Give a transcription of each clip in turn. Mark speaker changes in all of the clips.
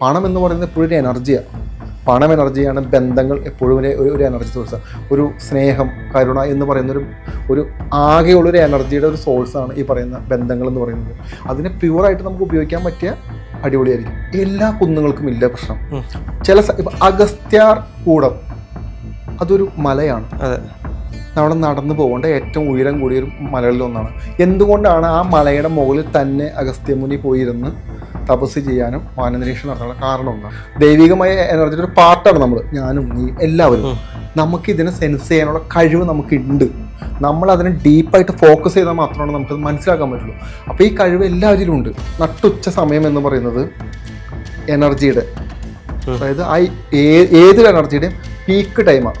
Speaker 1: പണം എന്ന് പറയുന്നത് എപ്പോഴും ഒരു എനർജിയാണ് പണം എനർജിയാണ് ബന്ധങ്ങൾ എപ്പോഴും ഒരു ഒരു എനർജി സോഴ്സ് ഒരു സ്നേഹം കരുണ എന്ന് പറയുന്ന ഒരു ഒരു ആകെയുള്ള ഒരു എനർജിയുടെ ഒരു സോഴ്സാണ് ഈ പറയുന്ന ബന്ധങ്ങൾ എന്ന് പറയുന്നത്. അതിനെ പ്യുവറായിട്ട് നമുക്ക് ഉപയോഗിക്കാൻ പറ്റിയ അടിപൊളിയായിരിക്കും. എല്ലാ കുന്നുകൾക്കും ഇല്ല പ്രശ്നം. ചില ഇപ്പൊ അഗസ്ത്യാർ കൂടം അതൊരു മലയാണ്.
Speaker 2: അതെ.
Speaker 1: നമ്മുടെ നടന്നു പോകേണ്ട ഏറ്റവും ഉയരം കൂടിയ ഒരു മലകളിൽ ഒന്നാണ് എന്തുകൊണ്ടാണ് ആ മലയുടെ മുകളിൽ തന്നെ അഗസ്ത്യമുനി പോയിരുന്ന് തപസ് ചെയ്യാനും വാനനിരീക്ഷണം നടത്താനുള്ള കാരണം എന്താണ് ദൈവികമായ എനർജിയുടെ ഒരു പാർട്ടാണ് നമ്മൾ ഞാനും നീ എല്ലാവരും. നമുക്ക് ഇതിനെ സെൻസ് ചെയ്യാനുള്ള കഴിവ് നമുക്കുണ്ട്. നമ്മൾ അതിനെ ഡീപ്പായിട്ട് ഫോക്കസ് ചെയ്താൽ മാത്രമാണ് നമുക്കത് മനസ്സിലാക്കാൻ പറ്റുള്ളൂ. അപ്പോൾ ഈ കഴിവ് എല്ലാവരിലും ഉണ്ട്. നട്ടുച്ച സമയം എന്ന് പറയുന്നത് എനർജിയുടെ അതായത് ആ ഏതൊരു എനർജിയുടെയും പീക്ക് ടൈമാണ്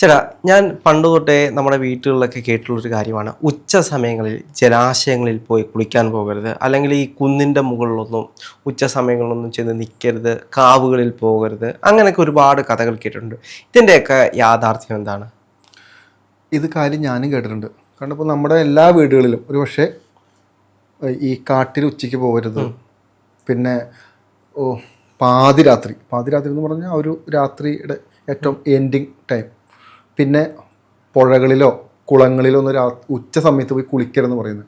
Speaker 2: ചേട്ടാ ഞാൻ പണ്ട് തൊട്ടേ നമ്മുടെ വീട്ടുകളിലൊക്കെ കേട്ടിട്ടുള്ളൊരു കാര്യമാണ്. ഉച്ച സമയങ്ങളിൽ ജലാശയങ്ങളിൽ പോയി കുളിക്കാൻ പോകരുത്. അല്ലെങ്കിൽ ഈ കുന്നിന്റെ മുകളിലൊന്നും ഉച്ച സമയങ്ങളിലൊന്നും ചെന്ന് നിൽക്കരുത് കാവുകളിൽ പോകരുത്. അങ്ങനെയൊക്കെ ഒരുപാട് കഥകൾ കേട്ടിട്ടുണ്ട്. ഇതിന്റെയൊക്കെ യാഥാർത്ഥ്യം എന്താണ്?
Speaker 1: ഇത് കാര്യം ഞാനും കേട്ടിട്ടുണ്ട്. കാരണം ഇപ്പോൾ നമ്മുടെ എല്ലാ വീടുകളിലും ഒരു പക്ഷേ ഈ കാട്ടിൽ ഉച്ചയ്ക്ക് പോകരുത്. പിന്നെ ഓ പാതിരാത്രി. പാതിരാത്രി എന്ന് പറഞ്ഞാൽ ഒരു രാത്രിയുടെ ഏറ്റവും എൻഡിങ് ടൈം പിന്നെ പുഴകളിലോ കുളങ്ങളിലോ ഒന്ന് രാ ഉച്ച സമയത്ത് പോയി കുളിക്കരുതെന്ന് പറയുന്നത്.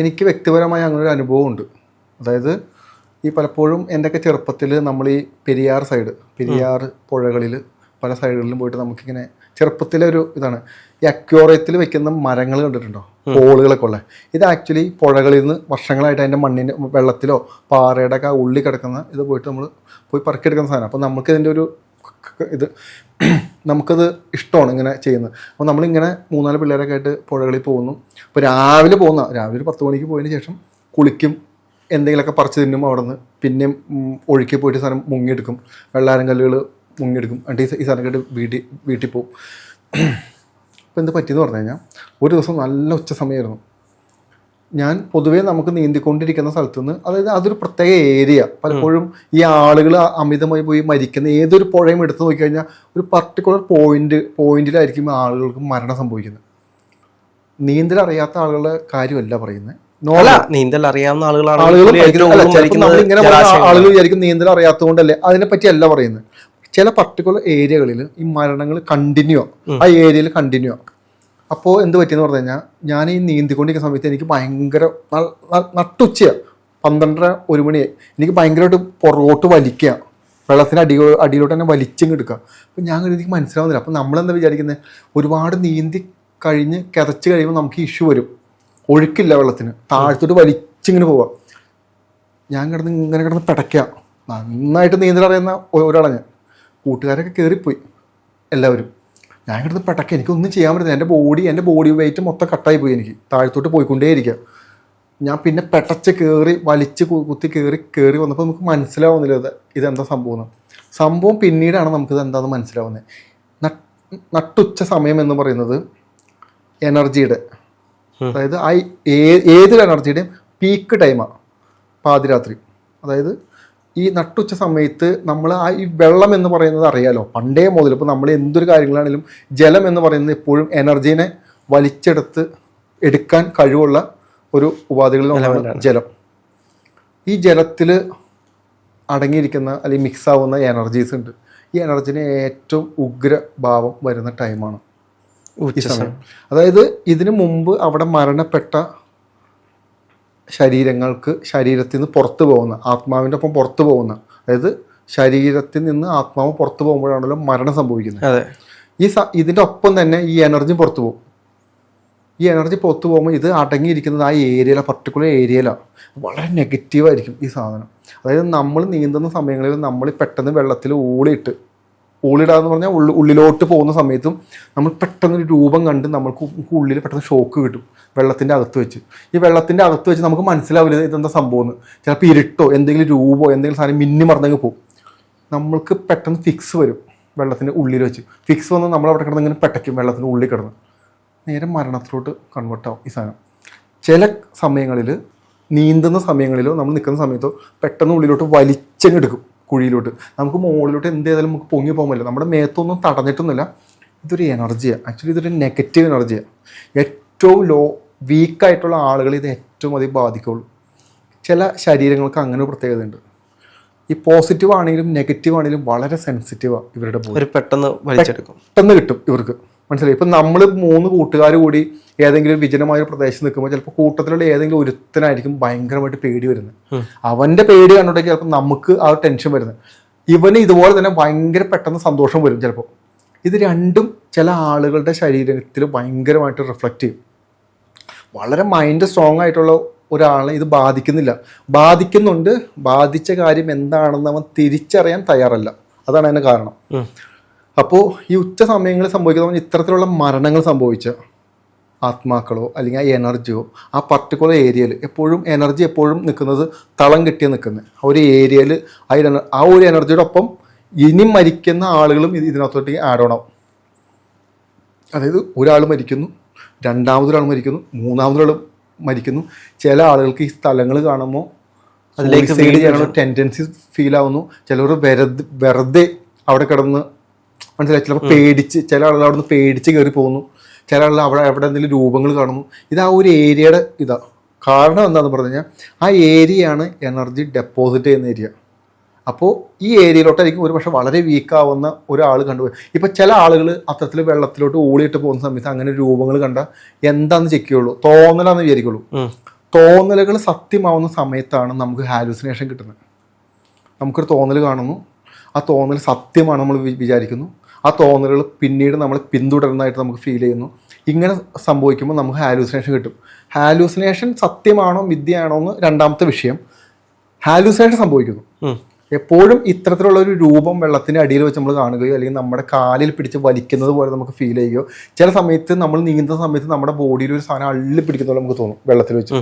Speaker 1: എനിക്ക് വ്യക്തിപരമായ അങ്ങനെ ഒരു അനുഭവമുണ്ട്. അതായത് ഈ പലപ്പോഴും എന്റെയൊക്കെ ചെറുപ്പത്തിൽ നമ്മൾ ഈ പെരിയാർ സൈഡ് പെരിയാർ പുഴകളിൽ പല സൈഡുകളിലും പോയിട്ട് നമുക്കിങ്ങനെ ചെറുപ്പത്തിലെ ഒരു ഇതാണ്. ഈ അക്വോറിയത്തിൽ വെക്കുന്ന മരങ്ങൾ കണ്ടിട്ടുണ്ടോ? പോളുകളൊക്കെ ഉള്ളത് ഇത് ആക്ച്വലി പുഴകളിൽ നിന്ന് വർഷങ്ങളായിട്ട് അതിന്റെ മണ്ണിന് വെള്ളത്തിലോ പാറയുടെ ഒക്കെ ഉള്ളി കിടക്കുന്ന ഇത് പോയിട്ട് നമ്മൾ പോയി പറക്കിയെടുക്കുന്ന സാധനം. അപ്പോൾ നമുക്ക് ഇതിന്റെ ഒരു ഇത് നമുക്കത് ഇഷ്ടമാണ് ഇങ്ങനെ ചെയ്യുന്നത്. അപ്പോൾ നമ്മളിങ്ങനെ മൂന്നാൽ പിള്ളേരൊക്കെ ആയിട്ട് പുഴകളിൽ പോകുന്നു. അപ്പോൾ രാവിലെ പോകുന്ന രാവിലെ ഒരു പത്ത് മണിക്ക് പോയതിന് ശേഷം കുളിക്കും എന്തെങ്കിലുമൊക്കെ പറിച്ച് തിന്നും അവിടെ നിന്ന് പിന്നെയും ഒഴുക്കി പോയിട്ട് സാധനം മുങ്ങിയെടുക്കും. വെള്ളാരം കല്ലുകൾ മുങ്ങിയെടുക്കും. എന്നിട്ട് ഈ സാധനം കേട്ട് വീട്ടിൽ വീട്ടിൽ പോകും. അപ്പോൾ എന്ത് പറ്റിയെന്ന് പറഞ്ഞു കഴിഞ്ഞാൽ ഒരു ദിവസം നല്ല ഉച്ച സമയമായിരുന്നു. ഞാൻ പൊതുവേ നമുക്ക് നീന്തിക്കൊണ്ടിരിക്കുന്ന സ്ഥലത്ത് നിന്ന് അതായത് അതൊരു പ്രത്യേക ഏരിയ പലപ്പോഴും ഈ ആളുകൾ അമിതമായി പോയി മരിക്കുന്ന ഏതൊരു പുഴയും എടുത്ത് നോക്കിക്കഴിഞ്ഞാൽ ഒരു പർട്ടിക്കുലർ പോയിന്റ് പോയിന്റിലായിരിക്കും ആളുകൾക്ക് മരണം സംഭവിക്കുന്നത്. നീന്തൽ അറിയാത്ത ആളുകളുടെ കാര്യമല്ല പറയുന്നത്.
Speaker 2: നീന്തൽ അറിയാവുന്ന ആളുകളാണ്
Speaker 1: ആളുകൾ വിചാരിക്കും നീന്തൽ അറിയാത്തതുകൊണ്ടല്ലേ അതിനെ പറ്റി അല്ല പറയുന്നത്. ചില പർട്ടിക്കുലർ ഏരിയകളിൽ ഈ മരണങ്ങൾ കണ്ടിന്യൂ ആ. ഏരിയയിൽ കണ്ടിന്യൂ അപ്പോൾ എന്ത് പറ്റിയെന്ന് പറഞ്ഞു കഴിഞ്ഞാൽ ഞാൻ ഈ നീന്തിക്കൊണ്ടിരിക്കുന്ന സമയത്ത് എനിക്ക് ഭയങ്കര നട്ടുച്ചയാണ് പന്ത്രണ്ടര ഒരു മണിയായി. എനിക്ക് ഭയങ്കരമായിട്ട് പുറകോട്ട് വലിക്കുക വെള്ളത്തിന് അടി അടിയിലോട്ട് തന്നെ വലിച്ചിങ് എടുക്കുക അപ്പം ഞാൻ എനിക്ക് മനസ്സിലാവുന്നില്ല. അപ്പം നമ്മളെന്താ വിചാരിക്കുന്നത് ഒരുപാട് നീന്തി കഴിഞ്ഞ് കിതച്ച് കഴിയുമ്പോൾ നമുക്ക് ഇഷ്യൂ വരും. ഒഴുക്കില്ല വെള്ളത്തിന്. താഴ്ത്തോട്ട് വലിച്ചിങ്ങനെ പോവാം. ഞാൻ കിടന്ന് ഇങ്ങനെ കിടന്ന് പിടയ്ക്കുക നന്നായിട്ട് നീന്തലറിയുന്ന ഒരാളാണ് ഞാൻ. കൂട്ടുകാരൊക്കെ കയറിപ്പോയി എല്ലാവരും. ഞാൻ കിടന്ന് പെട്ടക്ക്. എനിക്കൊന്നും ചെയ്യാൻ പറ്റുന്നില്ല എന്റെ ബോഡി എന്റെ ബോഡി വെയിറ്റ് മൊത്തം കട്ടായി പോയി എനിക്ക്. താഴത്തോട്ട് പോയിക്കൊണ്ടേയിരിക്കുക ഞാൻ പിന്നെ പെട്ടച്ച് കയറി വലിച്ച് കുത്തി കയറി കയറി വന്നപ്പോൾ നമുക്ക് മനസ്സിലാവുന്നില്ല ഇത് ഇതെന്താ സംഭവം എന്ന്. സംഭവം പിന്നീടാണ് നമുക്കിത് എന്താണെന്ന് മനസ്സിലാവുന്നത് നട്ടുച്ച സമയം എന്ന് പറയുന്നത് എനർജിയുടെ അതായത് ആ ഏതൊരു എനർജിയുടെയും പീക്ക് ടൈമാണ് പാതിരാത്രി. അതായത് ഈ നട്ടുച്ച സമയത്ത് നമ്മൾ ആ ഈ വെള്ളം എന്ന് പറയുന്നത് അറിയാലോ? പണ്ടേ മുതൽ ഇപ്പോൾ നമ്മൾ എന്തൊരു കാര്യങ്ങളാണെങ്കിലും ജലം എന്ന് പറയുന്നത് എപ്പോഴും എനർജീനെ വലിച്ചെടുത്ത് എടുക്കാൻ കഴിവുള്ള ഒരു ഉപാധികളിൽ ഒന്നാണ് ജലം. ഈ ജലത്തിൽ അടങ്ങിയിരിക്കുന്ന അല്ലെങ്കിൽ മിക്സ് ആവുന്ന എനർജീസ് ഉണ്ട്. ഈ എനർജീനെ ഏറ്റവും ഉഗ്രഭാവം വരുന്ന ടൈമാണ് ഈ സമയം. അതായത് ഇതിനു മുമ്പ് അവിടെ മരണപ്പെട്ട ശരീരങ്ങൾക്ക് ശരീരത്തിൽ നിന്ന് പുറത്തു പോകുന്ന ആത്മാവിന്റെ ഒപ്പം പുറത്തു പോകുന്ന അതായത് ശരീരത്തിൽ നിന്ന് ആത്മാവ് പുറത്തു പോകുമ്പോഴാണല്ലോ മരണം സംഭവിക്കുന്നത്.
Speaker 2: അതെ.
Speaker 1: ഈ ഇതിന്റെ ഒപ്പം തന്നെ ഈ എനർജി പുറത്തു പോകും. ഈ എനർജി പുറത്തു പോകുമ്പോൾ ഇത് അടങ്ങിയിരിക്കുന്നത് ആ ഏരിയയിലെ പർട്ടിക്കുലർ ഏരിയയിലാണ് വളരെ നെഗറ്റീവായിരിക്കും ഈ സാധനം. അതായത് നമ്മൾ നീന്തുന്ന സമയങ്ങളിൽ നമ്മൾ പെട്ടെന്ന് വെള്ളത്തിൽ ഊളിയിട്ട് ഊളിടാന്ന് പറഞ്ഞാൽ ഉള്ളി ഉള്ളിലോട്ട് പോകുന്ന സമയത്തും നമ്മൾ പെട്ടെന്ന് ഒരു രൂപം കണ്ട് നമ്മൾക്ക് ഉള്ളിൽ പെട്ടെന്ന് ഷോക്ക് കിട്ടും വെള്ളത്തിന്റെ അകത്ത് വെച്ച്. ഈ വെള്ളത്തിന്റെ അകത്ത് വെച്ച് നമുക്ക് മനസ്സിലാവില്ല ഇതെന്താ സംഭവം എന്ന്. ചിലപ്പോൾ ഇരുട്ടോ എന്തെങ്കിലും രൂപമോ എന്തെങ്കിലും സാധനം മിന്നി മറന്നെങ്കിൽ പോകും. നമ്മൾക്ക് പെട്ടെന്ന് ഫിക്സ് വരും വെള്ളത്തിന്റെ ഉള്ളിൽ വെച്ച്. ഫിക്സ് വന്ന് നമ്മൾ അവിടെ കിടന്ന് ഇങ്ങനെ പെട്ടയ്ക്കും വെള്ളത്തിന്റെ ഉള്ളിൽ കിടന്ന്. നേരെ മരണത്തിലോട്ട് കൺവേർട്ട് ആവും ഈ സാധനം. ചില സമയങ്ങളിൽ നീന്തുന്ന സമയങ്ങളിലോ നമ്മൾ നിൽക്കുന്ന സമയത്തോ പെട്ടെന്ന് ഉള്ളിലോട്ട് വലിച്ചെടുക്കും കുഴിയിലോട്ട്. നമുക്ക് മുകളിലോട്ട് എന്ത് ചെയ്താലും നമുക്ക് പൊങ്ങി പോകാൻ പറ്റില്ല. നമ്മുടെ മേത്തൊന്നും തടഞ്ഞിട്ടൊന്നുമില്ല. ഇതൊരു എനർജിയാണ് ആക്ച്വലി ഇതൊരു നെഗറ്റീവ് എനർജിയാണ് ഏറ്റവും ലോ വീക്കായിട്ടുള്ള ആളുകൾ ഇത് ഏറ്റവും അധികം ബാധിക്കുള്ളൂ. ചില ശരീരങ്ങൾക്ക് അങ്ങനെ ഒരു പ്രത്യേകതയുണ്ട് ഈ പോസിറ്റീവ് ആണെങ്കിലും നെഗറ്റീവ് ആണെങ്കിലും വളരെ സെൻസിറ്റീവാണ് ഇവരുടെ
Speaker 2: ഒരു പെട്ടെന്ന് വലിച്ചെടുക്കും.
Speaker 1: പെട്ടെന്ന് കിട്ടും ഇവർക്ക്. മനസ്സിലായി? ഇപ്പം നമ്മൾ മൂന്ന് കൂട്ടുകാർ കൂടി ഏതെങ്കിലും വിജനമായ ഒരു പ്രദേശത്ത് നിൽക്കുമ്പോൾ ചിലപ്പോൾ കൂട്ടത്തിലുള്ള ഏതെങ്കിലും ഒരുത്തനായിരിക്കും ഭയങ്കരമായിട്ട് പേടി വരുന്നത്. അവന്റെ പേടി കണ്ടിട്ടുണ്ടെങ്കിൽ ചിലപ്പോൾ നമുക്ക് ആ ഒരു ടെൻഷൻ വരുന്നത്. ഇവന് ഇതുപോലെ തന്നെ ഭയങ്കര പെട്ടെന്ന് സന്തോഷം വരും ചിലപ്പോൾ ഇത് രണ്ടും ചില ആളുകളുടെ ശരീരത്തിൽ ഭയങ്കരമായിട്ട് റിഫ്ലക്റ്റ് ചെയ്യും. വളരെ മൈൻഡ് സ്ട്രോങ് ആയിട്ടുള്ള ഒരാളെ ഇത് ബാധിക്കുന്നില്ല. ബാധിക്കുന്നുണ്ട് ബാധിച്ച കാര്യം എന്താണെന്ന് അവൻ തിരിച്ചറിയാൻ തയ്യാറല്ല. അതാണ് അതിന് കാരണം. അപ്പോൾ ഈ ഉച്ച സമയങ്ങളിൽ സംഭവിക്കുന്ന ഇത്തരത്തിലുള്ള മരണങ്ങൾ സംഭവിച്ച ആത്മാക്കളോ അല്ലെങ്കിൽ ആ എനർജിയോ ആ പർട്ടിക്കുലർ ഏരിയയിൽ എപ്പോഴും എനർജി എപ്പോഴും നിൽക്കുന്നത് തളം കെട്ടിയ നിൽക്കുന്നത് ആ ഒരു ഏരിയയിൽ ആ ആ ഒരു എനർജിയുടെ ഒപ്പം ഇനി മരിക്കുന്ന ആളുകളും ഇത് ഇതിനകത്തോട്ട് ആഡ് ഓൺ ആവും. അതായത് ഒരാൾ മരിക്കുന്നു രണ്ടാമതൊരാൾ മരിക്കുന്നു മൂന്നാമതൊരാൾ മരിക്കുന്നു. ചില ആളുകൾക്ക് ഈ സ്ഥലങ്ങൾ കാണുമ്പോൾ
Speaker 2: അതിലേക്ക്
Speaker 1: ഫീൽ ചെയ്യാനുള്ള ടെൻഡൻസി ഫീൽ ആവുന്നു. ചിലർ വെറുതെ വെറുതെ അവിടെ കിടന്ന് മനസ്സിലായി ചിലപ്പോൾ പേടിച്ച് ചില ആളുകൾ അവിടെ നിന്ന് പേടിച്ച് കയറി പോകുന്നു. ചില ആളുകൾ അവിടെ അവിടെ എന്തെങ്കിലും രൂപങ്ങൾ കാണുന്നു. ഇത് ആ ഒരു ഏരിയയുടെ ഇതാ. കാരണം എന്താണെന്ന് പറഞ്ഞു കഴിഞ്ഞാൽ ആ ഏരിയയാണ് എനർജി ഡെപ്പോസിറ്റ് ചെയ്യുന്ന ഏരിയ. അപ്പോൾ ഈ ഏരിയയിലോട്ടായിരിക്കും ഒരു പക്ഷേ വളരെ വീക്കാവുന്ന ഒരാൾ കണ്ടുപോയി ഇപ്പോൾ ചില ആളുകൾ അത്തരത്തിൽ വെള്ളത്തിലോട്ട് ഓടിയിട്ട് പോകുന്ന സമയത്ത് അങ്ങനെ രൂപങ്ങൾ കണ്ട എന്താണെന്ന് ചെക്ക് ചെയ്യുള്ളൂ. തോന്നലാന്ന് വിചാരിക്കുള്ളൂ. തോന്നലുകൾ സത്യമാവുന്ന സമയത്താണ് നമുക്ക് ഹാലുസിനേഷൻ കിട്ടുന്നത്. നമുക്കൊരു തോന്നൽ കാണുന്നു. ആ തോന്നൽ സത്യമാണ് നമ്മൾ വിചാരിക്കുന്നു. ആ തോന്നലുകൾ പിന്നീട് നമ്മൾ പിന്തുടരുന്നതായിട്ട് നമുക്ക് ഫീൽ ചെയ്യുന്നു. ഇങ്ങനെ സംഭവിക്കുമ്പോൾ നമുക്ക് ഹാലൂസിനേഷൻ കിട്ടും. ഹാലൂസിനേഷൻ സത്യമാണോ മിഥ്യയാണോ എന്ന് രണ്ടാമത്തെ വിഷയം. ഹാലൂസിനേഷൻ സംഭവിക്കുന്നു. എപ്പോഴും ഇത്തരത്തിലുള്ള ഒരു രൂപം വെള്ളത്തിന്റെ അടിയിൽ വെച്ച് നമ്മൾ കാണുകയോ അല്ലെങ്കിൽ നമ്മുടെ കാലിൽ പിടിച്ച് വലിക്കുന്നത് പോലെ നമുക്ക് ഫീൽ ചെയ്യുകയോ ചില സമയത്ത് നമ്മൾ നീന്തുന്ന സമയത്ത് നമ്മുടെ ബോഡിയിൽ ഒരു സാധനം അള്ളി പിടിക്കുന്ന പോലെ നമുക്ക് തോന്നും വെള്ളത്തിൽ വെച്ച്.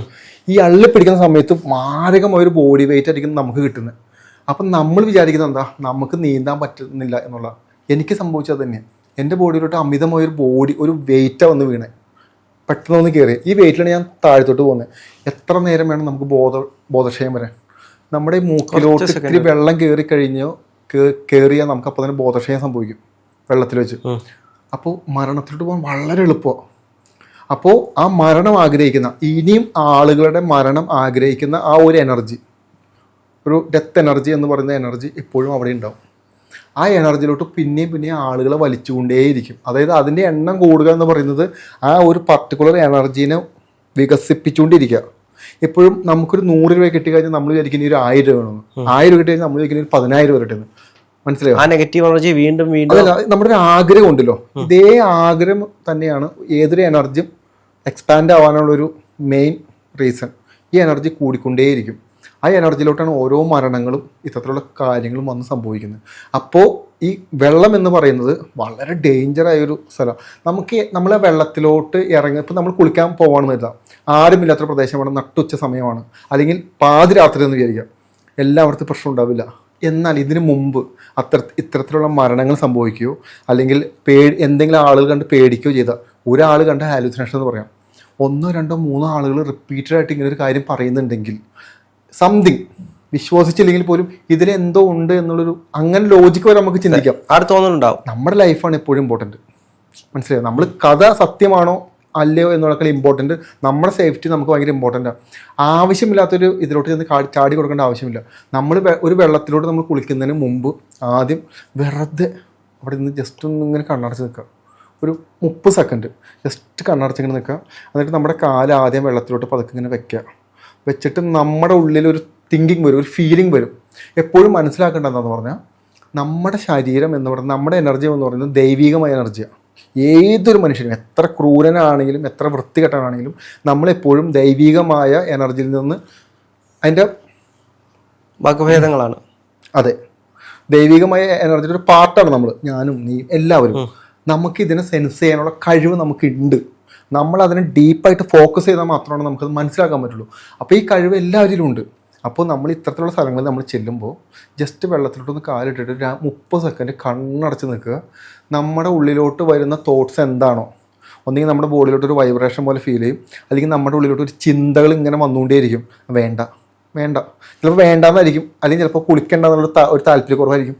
Speaker 1: ഈ അള്ളി പിടിക്കുന്ന സമയത്ത് മാരകമായ ഒരു ബോഡി വെയിറ്റ് ആയിരിക്കും നമുക്ക് കിട്ടുന്നത്. അപ്പം നമ്മൾ വിചാരിക്കുന്നത് എന്താ? നമുക്ക് നീന്താൻ പറ്റുന്നില്ല എന്നുള്ള എനിക്ക് സംഭവിച്ചത് തന്നെയാണ് എന്റെ ബോഡിയിലോട്ട് അമിതമായ ഒരു ബോഡി ഒരു വെയിറ്റാണ് വന്ന് വീണേ. പെട്ടെന്ന് ഒന്ന് കയറി ഈ വെയിറ്റിലാണ് ഞാൻ താഴത്തോട്ട് പോകുന്നത്. എത്ര നേരം വേണം നമുക്ക് ബോധ ബോധക്ഷയം വരാൻ? നമ്മുടെ ഈ മൂക്കിലോട്ട് ഇത്തിരി വെള്ളം കയറി കഴിഞ്ഞോ കയറിയാൽ നമുക്ക് അപ്പോൾ തന്നെ ബോധക്ഷയം സംഭവിക്കും വെള്ളത്തിൽ വെച്ച്. അപ്പോൾ മരണത്തിലോട്ട് പോകാൻ വളരെ എളുപ്പമാണ് അപ്പോൾ ആ മരണം ആഗ്രഹിക്കുന്ന ഇനിയും ആളുകളുടെ മരണം ആഗ്രഹിക്കുന്ന ആ ഒരു എനർജി ഒരു ഡെത്ത് എനർജി എന്ന് പറയുന്ന എനർജി എപ്പോഴും അവിടെ ഉണ്ടാവും. ആ എനർജിയിലോട്ട് പിന്നെയും പിന്നെയും ആളുകളെ വലിച്ചുകൊണ്ടേയിരിക്കും. അതായത് അതിന്റെ എണ്ണം കൂടുക എന്ന് പറയുന്നത് ആ ഒരു പർട്ടിക്കുലർ എനർജീനെ വികസിപ്പിച്ചുകൊണ്ടിരിക്കുക. എപ്പോഴും നമുക്കൊരു നൂറ് രൂപ കിട്ടി കഴിഞ്ഞാൽ നമ്മൾ വിചാരിക്കുന്ന ഒരു ആയിരം രൂപ വേണമെന്ന് ആയിരം രൂപ കിട്ടി കഴിഞ്ഞാൽ നമ്മൾ വിചാരിക്കുന്ന ഒരു പതിനായിരം രൂപ കിട്ടുന്നു മനസ്സിലായോ?
Speaker 2: ആ നെഗറ്റീവ് എനർജി വീണ്ടും വീണ്ടും
Speaker 1: നമ്മുടെ ഒരു ആഗ്രഹം ഉണ്ടല്ലോ. ഇതേ ആഗ്രഹം തന്നെയാണ് ഏതൊരു എനർജിയും എക്സ്പാൻഡ് ആവാനുള്ള ഒരു മെയിൻ റീസൺ ഈ എനർജി കൂടിക്കൊണ്ടേയിരിക്കും. ആ എനർജിയിലോട്ടാണ് ഓരോ മരണങ്ങളും ഇത്തരത്തിലുള്ള കാര്യങ്ങളും വന്ന് സംഭവിക്കുന്നത്. അപ്പോൾ ഈ വെള്ളം എന്ന് പറയുന്നത് വളരെ ഡേഞ്ചർ ആയ ഒരു സ്ഥലം. നമുക്ക് നമ്മളെ വെള്ളത്തിലോട്ട് ഇറങ്ങി ഇപ്പം നമ്മൾ കുളിക്കാൻ പോകണമെന്ന് കരുതാം. ആരുമില്ലാത്തൊരു പ്രദേശമാണ് നട്ടുച്ച സമയമാണ്. അല്ലെങ്കിൽ പാതിരാത്രി എന്ന് വിചാരിക്കാം. എല്ലാവർക്കും പ്രശ്നം ഉണ്ടാവില്ല. എന്നാൽ ഇതിനു മുമ്പ് അത്ര ഇത്തരത്തിലുള്ള മരണങ്ങൾ സംഭവിക്കുകയോ അല്ലെങ്കിൽ പേ എന്തെങ്കിലും ആളുകൾ കണ്ട് പേടിക്കുകയോ ചെയ്ത ഒരാൾ കണ്ട ഹാലുസിനേഷൻ എന്ന് പറയാം. ഒന്നോ രണ്ടോ മൂന്നോ ആളുകൾ റിപ്പീറ്റഡായിട്ട് ഇങ്ങനെ ഒരു കാര്യം പറയുന്നുണ്ടെങ്കിൽ സംതിങ് വിശ്വസിച്ചില്ലെങ്കിൽ പോലും ഇതിലെന്തോ ഉണ്ട് എന്നുള്ളൊരു അങ്ങനെ ലോജിക്ക് വരെ നമുക്ക് ചിന്തിക്കാം.
Speaker 2: ആട് തോന്നലുണ്ടാവും
Speaker 1: നമ്മുടെ ലൈഫാണ് എപ്പോഴും ഇമ്പോർട്ടന്റ് മനസ്സിലായോ? നമ്മൾ കഥ സത്യമാണോ അല്ലയോ എന്നുള്ളതൊക്കെ ഇമ്പോർട്ടന്റ് നമ്മുടെ സേഫ്റ്റി നമുക്ക് ഭയങ്കര ഇമ്പോർട്ടന്റ് ആണ്. ആവശ്യമില്ലാത്തൊരു ഇതിലോട്ട് ചെന്ന് ചാടി കൊടുക്കേണ്ട ആവശ്യമില്ല. നമ്മൾ ഒരു വെള്ളത്തിലോട്ട് നമ്മൾ കുളിക്കുന്നതിന് മുമ്പ് ആദ്യം വെറുതെ അവിടെ നിന്ന് ജസ്റ്റ് ഒന്ന് ഇങ്ങനെ കണ്ണടച്ച് നിൽക്കുക. ഒരു മുപ്പത് സെക്കൻഡ് ജസ്റ്റ് കണ്ണടച്ചിങ്ങനെ നിൽക്കുക. എന്നിട്ട് നമ്മുടെ കാൽ ആദ്യം വെള്ളത്തിലോട്ട് പതുക്കെ ഇങ്ങനെ വെക്കുക. വെച്ചിട്ട് നമ്മുടെ ഉള്ളിൽ ഒരു തിങ്കിങ് വരും ഒരു ഫീലിംഗ് വരും. എപ്പോഴും മനസ്സിലാക്കേണ്ടതെന്ന് പറഞ്ഞാൽ നമ്മുടെ ശരീരം എന്ന് പറയുന്നത് നമ്മുടെ എനർജി എന്ന് പറയുന്നത് ദൈവികമായ എനർജിയാണ് ഏതൊരു മനുഷ്യനും എത്ര ക്രൂരനാണെങ്കിലും എത്ര വൃത്തികെട്ടനാണെങ്കിലും നമ്മളെപ്പോഴും ദൈവികമായ എനർജിയിൽ നിന്ന് അതിന്റെ
Speaker 2: വകഭേദങ്ങളാണ്.
Speaker 1: അതെ. ദൈവികമായ എനർജിയുടെ ഒരു പാർട്ടാണ് നമ്മൾ ഞാനും നീ എല്ലാവരും. നമുക്കിതിനെ സെൻസ് ചെയ്യാനുള്ള കഴിവ് നമുക്കുണ്ട്. നമ്മൾ അതിനെ ഡീപ്പായിട്ട് ഫോക്കസ് ചെയ്താൽ മാത്രമാണ് നമുക്കത് മനസ്സിലാക്കാൻ പറ്റുള്ളൂ. അപ്പോൾ ഈ കഴിവ് എല്ലാവരിലും ഉണ്ട് അപ്പോൾ നമ്മൾ ഇത്തരത്തിലുള്ള സ്ഥലങ്ങളിൽ നമ്മൾ ചെല്ലുമ്പോൾ ജസ്റ്റ് വെള്ളത്തിലോട്ടൊന്ന് കാലിട്ടിട്ട് മുപ്പത് സെക്കൻഡ് കണ്ണടച്ച് നിൽക്കുക. നമ്മുടെ ഉള്ളിലോട്ട് വരുന്ന തോട്ട്സ് എന്താണോ? ഒന്നെങ്കിൽ നമ്മുടെ ബോഡിയിലോട്ട് ഒരു വൈബ്രേഷൻ പോലെ ഫീൽ ചെയ്യും. അല്ലെങ്കിൽ നമ്മുടെ ഉള്ളിലോട്ട് ഒരു ചിന്തകൾ ഇങ്ങനെ വന്നുകൊണ്ടേയിരിക്കും. വേണ്ട വേണ്ട. ചിലപ്പോൾ വേണ്ടാന്നായിരിക്കും. അല്ലെങ്കിൽ ചിലപ്പോൾ കുളിക്കേണ്ട എന്നുള്ള ഒരു താല്പര്യക്കുറവായിരിക്കും.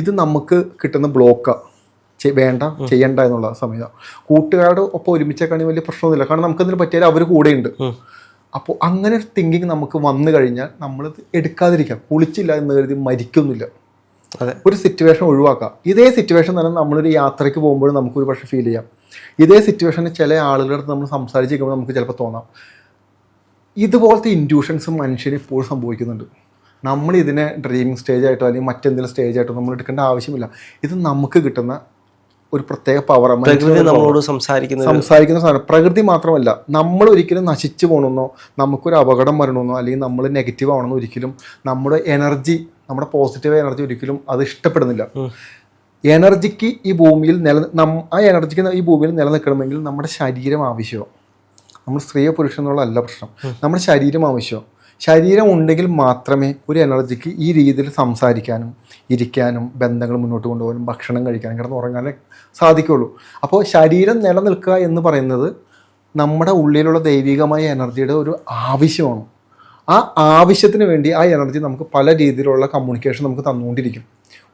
Speaker 1: ഇത് നമുക്ക് കിട്ടുന്ന ബ്ലോക്കാണ് വേണ്ട ചെയ്യണ്ട എന്നുള്ള സമയമാണ് കൂട്ടുകാരുടെ ഒപ്പം ഒരുമിച്ചേക്കാണെങ്കിൽ വലിയ പ്രശ്നമൊന്നുമില്ല. കാരണം നമുക്ക് എന്തെങ്കിലും പറ്റിയാൽ അവർ കൂടെയുണ്ട്. അപ്പോൾ അങ്ങനെ ഒരു തിങ്കിങ് നമുക്ക് വന്നു കഴിഞ്ഞാൽ നമ്മളിത് എടുക്കാതിരിക്കാം. കുളിച്ചില്ല എന്ന് കരുതി മരിക്കുന്നില്ല.
Speaker 2: അതെ.
Speaker 1: ഒരു സിറ്റുവേഷൻ ഒഴിവാക്കാം. ഇതേ സിറ്റുവേഷൻ തന്നെ നമ്മളൊരു യാത്രയ്ക്ക് പോകുമ്പോൾ നമുക്ക് ഒരു പക്ഷേ ഫീൽ ചെയ്യാം. ഇതേ സിറ്റുവേഷനിൽ ചില ആളുകളുടെ അടുത്ത് നമ്മൾ സംസാരിച്ചിരിക്കുമ്പോൾ നമുക്ക് ചിലപ്പോൾ തോന്നാം. ഇതുപോലത്തെ ഇൻഡ്യൂഷൻസ് മനുഷ്യന് ഇപ്പോഴും സംഭവിക്കുന്നുണ്ട്. നമ്മൾ ഇതിനെ ഡ്രീമിങ് സ്റ്റേജ് ആയിട്ടോ അല്ലെങ്കിൽ മറ്റെന്തെങ്കിലും സ്റ്റേജ് ആയിട്ടോ നമ്മൾ എടുക്കേണ്ട ആവശ്യമില്ല. ഇത് നമുക്ക് കിട്ടുന്ന ഒരു പ്രത്യേക പവർ
Speaker 2: പ്രകൃതി നമ്മളോട് സംസാരിക്കുന്ന
Speaker 1: സംസാരിക്കുന്ന സാധനം. പ്രകൃതി മാത്രമല്ല നമ്മൾ ഒരിക്കലും നശിച്ചു പോകണമെന്നോ നമുക്കൊരു അപകടം വരണമെന്നോ അല്ലെങ്കിൽ നമ്മൾ നെഗറ്റീവ് ആവണമെന്നോ ഒരിക്കലും നമ്മുടെ എനർജി നമ്മുടെ പോസിറ്റീവ് എനർജി ഒരിക്കലും അത് ഇഷ്ടപ്പെടുന്നില്ല. എനർജിക്ക് ഈ ഭൂമിയിൽ നില ആ എനർജിക്ക് ഈ ഭൂമിയിൽ നിലനിൽക്കണമെങ്കിൽ നമ്മുടെ ശരീരം ആവശ്യമാണ്. നമ്മൾ സ്ത്രീയോ പുരുഷൻ എന്നുള്ളതല്ല പ്രശ്നം. നമ്മുടെ ശരീരം ആവശ്യമാണ്. ശരീരം ഉണ്ടെങ്കിൽ മാത്രമേ ഒരു എനർജിക്ക് ഈ രീതിയിൽ സംസാരിക്കാനും ഇരിക്കാനും ബന്ധങ്ങൾ മുന്നോട്ട് കൊണ്ടുപോകാനും ഭക്ഷണം കഴിക്കാനും കിടന്ന് ഉറങ്ങാനും സാധിക്കുള്ളൂ. അപ്പോൾ ശരീരം നിലനിൽക്കുക എന്ന് പറയുന്നത് നമ്മുടെ ഉള്ളിലുള്ള ദൈവികമായ എനർജിയുടെ ഒരു ആവശ്യമാണ്. ആ ആവശ്യത്തിന് വേണ്ടി ആ എനർജി നമുക്ക് പല രീതിയിലുള്ള കമ്മ്യൂണിക്കേഷൻ നമുക്ക് തന്നുകൊണ്ടിരിക്കും.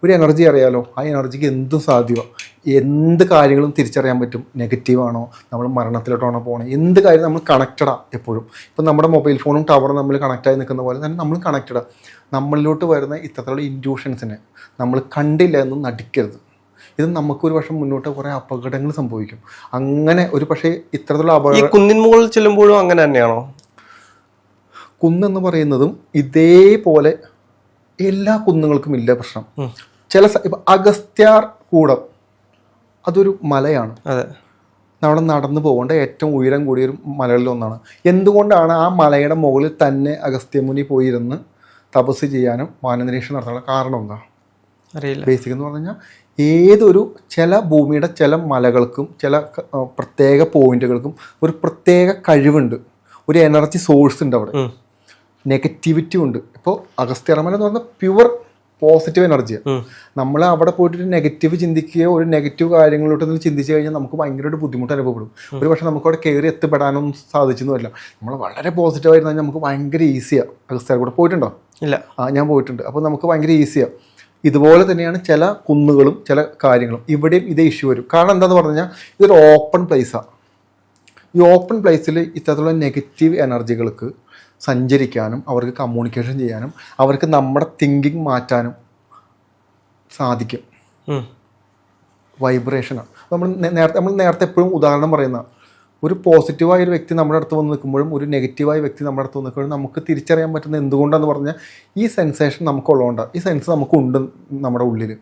Speaker 1: ഒരു എനർജി അറിയാലോ? ആ എനർജിക്ക് എന്തും സാധ്യമാണ് എന്ത് കാര്യങ്ങളും തിരിച്ചറിയാൻ പറ്റും. നെഗറ്റീവാണോ നമ്മൾ മരണത്തിലോട്ടാണോ പോകണേ എന്ത് കാര്യം നമ്മൾ കണക്റ്റഡാണ് എപ്പോഴും. ഇപ്പം നമ്മുടെ മൊബൈൽ ഫോണും ടവറും നമ്മൾ കണക്റ്റായി നിൽക്കുന്ന പോലെ തന്നെ നമ്മൾ കണക്റ്റഡാണ് നമ്മളിലോട്ട് വരുന്ന ഇത്തരത്തിലുള്ള ഇൻഡ്യൂഷൻസിനെ നമ്മൾ കണ്ടില്ല എന്ന് നടിക്കരുത്. ഇത് നമുക്കൊരു പക്ഷെ മുന്നോട്ട് കുറേ അപകടങ്ങൾ സംഭവിക്കും. അങ്ങനെ ഒരു പക്ഷേ ഇത്തരത്തിലുള്ള അപകട
Speaker 2: കുന്നിൻ മുകളിൽ ചെല്ലുമ്പോഴും അങ്ങനെ തന്നെയാണോ?
Speaker 1: കുന്നെന്ന് പറയുന്നതും ഇതേപോലെ എല്ലാ കുന്നുകൾക്കും ഇല്ല പ്രശ്നം. ചില ഇപ്പം അഗസ്ത്യാർ കൂടം അതൊരു മലയാണ്.
Speaker 2: അതെ.
Speaker 1: അവിടെ നടന്നു പോകേണ്ട ഏറ്റവും ഉയരം കൂടിയ ഒരു മലകളിൽ ഒന്നാണ്. എന്തുകൊണ്ടാണ് ആ മലയുടെ മുകളിൽ തന്നെ അഗസ്ത്യമുനി പോയിരുന്ന് തപസ് ചെയ്യാനും വാനനിരീക്ഷണം നടത്താനുള്ള കാരണം എന്താ?
Speaker 2: അറിയില്ല.
Speaker 1: ബേസിക് എന്ന് പറഞ്ഞു കഴിഞ്ഞാൽ ഏതൊരു ചില ഭൂമിയുടെ ചില മലകൾക്കും ചില പ്രത്യേക പോയിന്റുകൾക്കും ഒരു പ്രത്യേക കഴിവുണ്ട്. ഒരു എനർജി സോഴ്സ് ഉണ്ട് അവിടെ. നെഗറ്റിവിറ്റി ഉണ്ട്. ഇപ്പോൾ അഗസ്ത്യർമല എന്ന് പറഞ്ഞാൽ പ്യുവർ പോസിറ്റീവ്
Speaker 2: എനർജി.
Speaker 1: നമ്മൾ അവിടെ പോയിട്ട് നെഗറ്റീവ് ചിന്തിക്കുകയോ ഒരു നെഗറ്റീവ് കാര്യങ്ങളിലോട്ട് ഒന്ന് ചിന്തിച്ചു കഴിഞ്ഞാൽ നമുക്ക് ഭയങ്കരമായിട്ട് ബുദ്ധിമുട്ട് അനുഭവപ്പെടും. ഒരു പക്ഷേ നമുക്ക് അവിടെ കയറി എത്തിപ്പെടാനൊന്നും സാധിച്ചൊന്നുമില്ല നമ്മൾ വളരെ പോസിറ്റീവ് ആയിരുന്നാൽ നമുക്ക് ഭയങ്കര ഈസിയാണ് അഗസ്ത്യ കൂടെ പോയിട്ടുണ്ടോ?
Speaker 2: ഇല്ല.
Speaker 1: ആ ഞാൻ പോയിട്ടുണ്ട്. അപ്പോൾ നമുക്ക് ഭയങ്കര ഈസിയാണ് ഇതുപോലെ തന്നെയാണ് ചില കുന്നുകളും ചില കാര്യങ്ങളും. ഇവിടെയും ഇതേ ഇഷ്യൂ വരും. കാരണം എന്താന്ന് പറഞ്ഞു കഴിഞ്ഞാൽ ഇതൊരു ഓപ്പൺ പ്ലേസാണ് ഈ ഓപ്പൺ പ്ലേസിൽ ഇത്തരത്തിലുള്ള നെഗറ്റീവ് എനർജികൾക്ക് സഞ്ചരിക്കാനും അവർക്ക് കമ്മ്യൂണിക്കേഷൻ ചെയ്യാനും അവർക്ക് നമ്മുടെ തിങ്കിങ് മാറ്റാനും സാധിക്കും. വൈബ്രേഷനാണ് നമ്മൾ നേരത്തെ നമ്മൾ നേരത്തെ എപ്പോഴും ഉദാഹരണം പറയുന്ന ഒരു പോസിറ്റീവായ ഒരു വ്യക്തി നമ്മുടെ അടുത്ത് വന്ന് നിൽക്കുമ്പോഴും ഒരു നെഗറ്റീവായ വ്യക്തി നമ്മുടെ അടുത്ത് വന്ന് നിൽക്കുമ്പോഴും നമുക്ക് തിരിച്ചറിയാൻ പറ്റുന്ന എന്തുകൊണ്ടാന്ന് പറഞ്ഞാൽ ഈ സെൻസേഷൻ നമുക്കുള്ളതുകൊണ്ടാണ് ഈ സെൻസ് നമുക്കുണ്ട് നമ്മുടെ ഉള്ളിൽ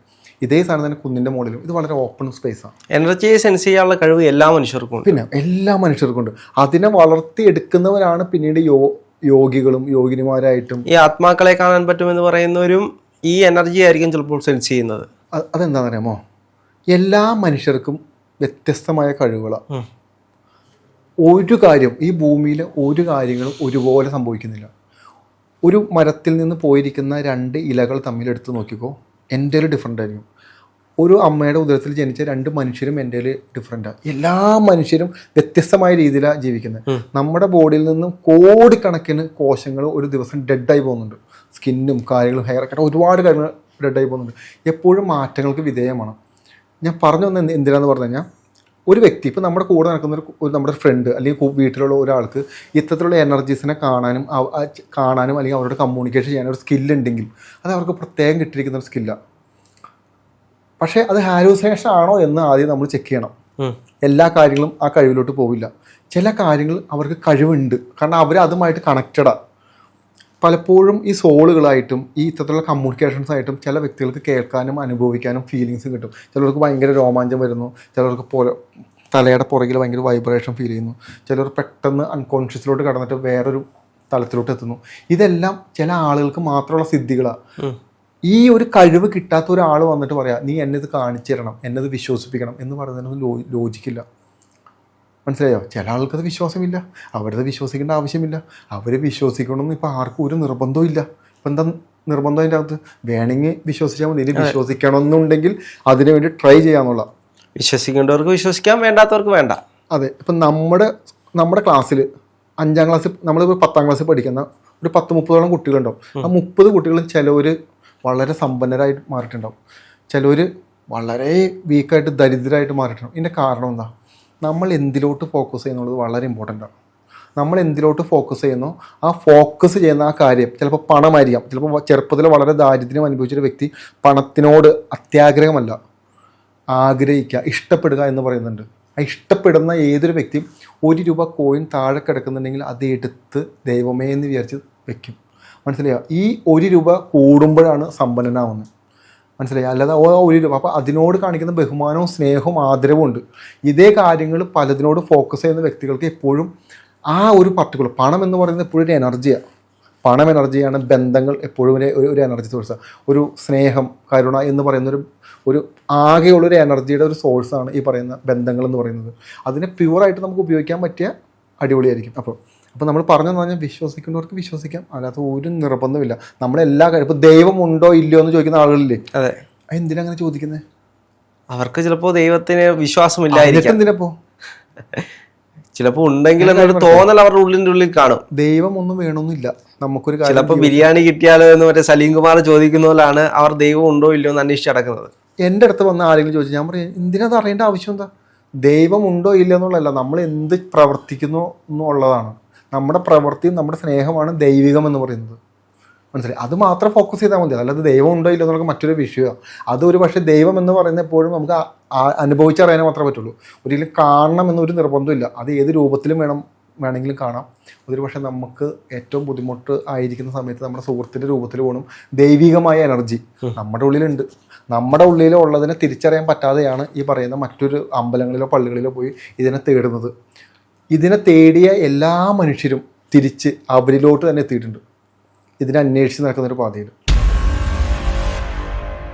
Speaker 1: ഇതേ സാധനം തന്നെ കുന്നിന്റെ മുകളിലും. ഇത് വളരെ ഓപ്പൺ സ്പേസാണ്
Speaker 2: എനർജി സെൻസ് ചെയ്യാനുള്ള കഴിവ് എല്ലാ മനുഷ്യർക്കും
Speaker 1: പിന്നെ എല്ലാ മനുഷ്യർക്കും ഉണ്ട്. അതിനെ വളർത്തിയെടുക്കുന്നവരാണ് പിന്നീട് യോ യോഗികളും യോഗിനിമാരായിട്ടും
Speaker 2: ഈ ആത്മാക്കളെ കാണാൻ പറ്റുമെന്ന് പറയുന്നവരും ഈ എനർജി ആയിരിക്കും ചിലപ്പോൾ സെൻസ് ചെയ്യുന്നത്.
Speaker 1: അതെന്താണെന്ന് അറിയാമോ എല്ലാ മനുഷ്യർക്കും വ്യത്യസ്തമായ കഴിവുകളാണ് ഒരു കാര്യം ഈ ഭൂമിയിലെ ഒരു കാര്യങ്ങളും ഒരുപോലെ സംഭവിക്കുന്നില്ല. ഒരു മരത്തിൽ നിന്ന് പോയിരിക്കുന്ന രണ്ട് ഇലകൾ തമ്മിൽ എടുത്ത് നോക്കിക്കോ എന്റെ ഒരു ഡിഫറെന്റ് ആയിരിക്കും. ഒരു അമ്മയുടെ ഉദരത്തിൽ ജനിച്ച രണ്ട് മനുഷ്യരും എന്റെ ഡിഫറെന്റാണ് എല്ലാ മനുഷ്യരും വ്യത്യസ്തമായ രീതിയിലാണ് ജീവിക്കുന്നത് നമ്മുടെ ബോഡിയിൽ നിന്നും കോടിക്കണക്കിന് കോശങ്ങൾ ഒരു ദിവസം ഡെഡായി പോകുന്നുണ്ട്. സ്കിന്നും കാര്യങ്ങളും ഹെയർ ഒക്കെ ഒരുപാട് കാര്യങ്ങൾ ഡെഡായി പോകുന്നുണ്ട്. എപ്പോഴും മാറ്റങ്ങൾക്ക് വിധേയമാണ്. ഞാൻ പറഞ്ഞു വന്ന എന്ത് എന്തിനാന്ന് പറഞ്ഞു കഴിഞ്ഞാൽ ഒരു വ്യക്തി ഇപ്പം നമ്മുടെ കൂടെ നടക്കുന്ന ഒരു നമ്മുടെ ഫ്രണ്ട് അല്ലെങ്കിൽ വീട്ടിലുള്ള ഒരാൾക്ക് ഇത്തരത്തിലുള്ള എനർജീസിനെ കാണാനും കാണാനും അല്ലെങ്കിൽ അവരോട് കമ്മ്യൂണിക്കേഷൻ ചെയ്യാനും ഒരു സ്കില്ല് ഉണ്ടെങ്കിൽ അത് അവർക്ക് പ്രത്യേകം കിട്ടിയിരിക്കുന്ന ഒരു സ്കില്ലാണ് പക്ഷേ അത് ഹാലൂസിനേഷൻ ആണോ എന്ന് ആദ്യം നമ്മൾ ചെക്ക് ചെയ്യണം. എല്ലാ കാര്യങ്ങളും ആ കഴിവിലോട്ട് പോവില്ല. ചില കാര്യങ്ങൾ അവർക്ക് കഴിവുണ്ട്. കാരണം അവർ അതുമായിട്ട് കണക്റ്റഡാണ് പലപ്പോഴും ഈ സോളുകളായിട്ടും ഈ ഇത്തരത്തിലുള്ള കമ്മ്യൂണിക്കേഷൻസ് ആയിട്ടും ചില വ്യക്തികൾക്ക് കേൾക്കാനും അനുഭവിക്കാനും ഫീലിങ്സ് കിട്ടും. ചിലർക്ക് ഭയങ്കര രോമാഞ്ചം വരുന്നു. ചിലർക്ക് പോലെ തലയുടെ പുറകിൽ ഭയങ്കര വൈബ്രേഷൻ ഫീൽ ചെയ്യുന്നു. ചിലർ പെട്ടെന്ന് അൺകോൺഷ്യസിലോട്ട് കടന്നിട്ട് വേറൊരു തലത്തിലോട്ട് എത്തുന്നു. ഇതെല്ലാം ചില ആളുകൾക്ക് മാത്രമുള്ള സിദ്ധികളാണ്. ഈ ഒരു കഴിവ് കിട്ടാത്ത ഒരാൾ വന്നിട്ട് പറയാം നീ എന്നത് കാണിച്ചു തരണം എന്നത് വിശ്വസിപ്പിക്കണം എന്ന് പറയുന്നതിനൊന്നും ലോ ലോജിക്കില്ല. മനസ്സിലായോ? ചില ആൾക്കത് വിശ്വാസമില്ല. അവരത് വിശ്വസിക്കേണ്ട ആവശ്യമില്ല. അവർ വിശ്വസിക്കണമെന്ന് ഇപ്പോൾ ആർക്കും ഒരു നിർബന്ധവും ഇല്ല. ഇപ്പം എന്താ നിർബന്ധം അതിന്റെ അകത്ത്? വേണമെങ്കിൽ വിശ്വസിച്ചാൽ മതി. ഇനി വിശ്വസിക്കണമെന്നുണ്ടെങ്കിൽ അതിനു വേണ്ടി ട്രൈ ചെയ്യാമെന്നുള്ള
Speaker 2: വിശ്വസിക്കേണ്ടവർക്ക് വിശ്വസിക്കാം വേണ്ടാത്തവർക്ക് വേണ്ട.
Speaker 1: അതെ. ഇപ്പം നമ്മുടെ നമ്മുടെ ക്ലാസ്സിൽ അഞ്ചാം ക്ലാസ് നമ്മളിപ്പോൾ പത്താം ക്ലാസ്സിൽ പഠിക്കുന്ന ഒരു പത്ത് മുപ്പതോളം കുട്ടികളുണ്ടാവും. ആ മുപ്പത് കുട്ടികളും ചിലവർ വളരെ സമ്പന്നരായിട്ട് മാറിയിട്ടുണ്ടാവും. ചിലവർ വളരെ വീക്കായിട്ട് ദരിദ്രരായിട്ട് മാറിയിട്ടുണ്ടാവും. ഇതിന്റെ കാരണം എന്താ? നമ്മൾ എന്തിലോട്ട് ഫോക്കസ് ചെയ്യുന്നുള്ളത് വളരെ ഇമ്പോർട്ടന്റ് ആണ്. നമ്മൾ എന്തിലോട്ട് ഫോക്കസ് ചെയ്യുന്നു? ആ ഫോക്കസ് ചെയ്യുന്ന ആ കാര്യം ചിലപ്പോൾ പണമായിരിക്കാം. ചിലപ്പോൾ ചെറുപ്പത്തിൽ വളരെ ദാരിദ്ര്യം അനുഭവിച്ചൊരു വ്യക്തി പണത്തിനോട് അത്യാഗ്രഹമല്ല. ആഗ്രഹിക്കുക ഇഷ്ടപ്പെടുക എന്ന് പറയുന്നുണ്ട്. ആ ഇഷ്ടപ്പെടുന്ന ഏതൊരു വ്യക്തിയും ഒരു രൂപ കോയിൻ താഴെ കിടക്കുന്നുണ്ടെങ്കിൽ അത് എടുത്ത് ദൈവമേ എന്ന് വിചാരിച്ച് വെക്കും. മനസ്സിലായോ? ഈ ഒരു രൂപ കൂടുമ്പോഴാണ് സമ്പന്നനാവുന്നത്. മനസ്സിലായി? അല്ലാതെ ഓ ഒരു രൂപ അപ്പോൾ അതിനോട് കാണിക്കുന്ന ബഹുമാനവും സ്നേഹവും ആദരവും ഉണ്ട്. ഇതേ കാര്യങ്ങൾ പലതിനോട് ഫോക്കസ് ചെയ്യുന്ന വ്യക്തികൾക്ക് എപ്പോഴും ആ ഒരു പർട്ടിക്കുലർ പണം എന്ന് പറയുന്നത് എപ്പോഴും ഒരു എനർജിയാണ് പണം എനർജിയാണ് ബന്ധങ്ങൾ എപ്പോഴും ഒരു ഒരു- എനർജി സോഴ്സ് ഒരു സ്നേഹം കരുണ എന്ന് പറയുന്ന ഒരു ഒരു ആകെയുള്ളൊരു എനർജിയുടെ ഒരു സോഴ്സാണ് ഈ പറയുന്ന ബന്ധങ്ങൾ എന്ന് പറയുന്നത്. അതിനെ പ്യുവറായിട്ട് നമുക്ക് ഉപയോഗിക്കാൻ പറ്റിയ അടിപൊളിയായിരിക്കും. അപ്പോൾ അപ്പോൾ നമ്മൾ പറഞ്ഞു പറഞ്ഞാൽ വിശ്വസിക്കുന്നവർക്ക് വിശ്വസിക്കാം. അല്ലാത്ത ഒരു നിർബന്ധമില്ല. നമ്മളെല്ലാ കാര്യം ഇപ്പോൾ ദൈവം ഉണ്ടോ ഇല്ലയോ എന്ന് ചോദിക്കുന്ന ആളുകളില്ലേ?
Speaker 2: അതെ.
Speaker 1: എന്തിനാ അങ്ങനെ ചോദിക്കുന്നത്
Speaker 2: അവർക്ക് ചിലപ്പോൾ ദൈവത്തിന് വിശ്വാസമില്ലായിരിക്കാം.
Speaker 1: എന്തിനപ്പോ
Speaker 2: ചിലപ്പോൾ ഉണ്ടെങ്കിൽ എന്നൊരു തോന്നൽ അവരുടെ ഉള്ളിന്റെ ഉള്ളിൽ കാണും.
Speaker 1: ദൈവം ഒന്നും വേണമെന്നില്ല നമുക്കൊരു
Speaker 2: ചിലപ്പോൾ ബിരിയാണി കിട്ടിയാലോ എന്ന് മറ്റേ സലീം കുമാർ ചോദിക്കുന്ന പോലാണ് അവർ ദൈവം ഉണ്ടോ ഇല്ലയോ എന്ന് അന്വേഷിച്ച് നടക്കുന്നത്.
Speaker 1: എന്റെ അടുത്ത് വന്ന ആരെങ്കിലും ചോദിച്ചു ഞാൻ പറയും എന്തിനാ അറിയേണ്ട ആവശ്യം എന്താ? ദൈവം ഉണ്ടോ ഇല്ലയോ എന്നുള്ളതല്ല നമ്മൾ എന്ത് പ്രവർത്തിക്കുന്നു എന്നുള്ളതാണ്. നമ്മുടെ പ്രവൃത്തിയും നമ്മുടെ സ്നേഹമാണ് ദൈവികം എന്ന് പറയുന്നത്. മനസ്സിലായി? അത് മാത്രം ഫോക്കസ് ചെയ്താൽ മതി. അല്ലാതെ ദൈവം ഉണ്ടോ ഇല്ല എന്നുള്ള മറ്റൊരു വിഷയമാണ് അതൊരു പക്ഷേ ദൈവം എന്ന് പറയുന്ന എപ്പോഴും നമുക്ക് അനുഭവിച്ചറിയാനേ മാത്രമേ പറ്റുള്ളൂ. ഒരിക്കലും കാണണം എന്നൊരു നിർബന്ധമില്ല. അത് ഏത് രൂപത്തിലും വേണം വേണമെങ്കിലും കാണാം. അതൊരു പക്ഷേ നമുക്ക് ഏറ്റവും ബുദ്ധിമുട്ട് ആയിരിക്കുന്ന സമയത്ത് നമ്മുടെ സുഹൃത്തിന്റെ രൂപത്തിൽ പോകണം ദൈവികമായ എനർജി നമ്മുടെ ഉള്ളിലുണ്ട്. നമ്മുടെ ഉള്ളിലുള്ളതിനെ തിരിച്ചറിയാൻ പറ്റാതെയാണ് ഈ പറയുന്ന മറ്റൊരു അമ്പലങ്ങളിലോ പള്ളികളിലോ പോയി ഇതിനെ തേടുന്നത്. ഇതിനെ തേടിയ എല്ലാ മനുഷ്യരും തിരിച്ച് അവരിലോട്ട് തന്നെ എത്തിയിട്ടുണ്ട്. ഇതിനെ അന്വേഷിച്ച് നടക്കുന്നൊരു പാതയിൽ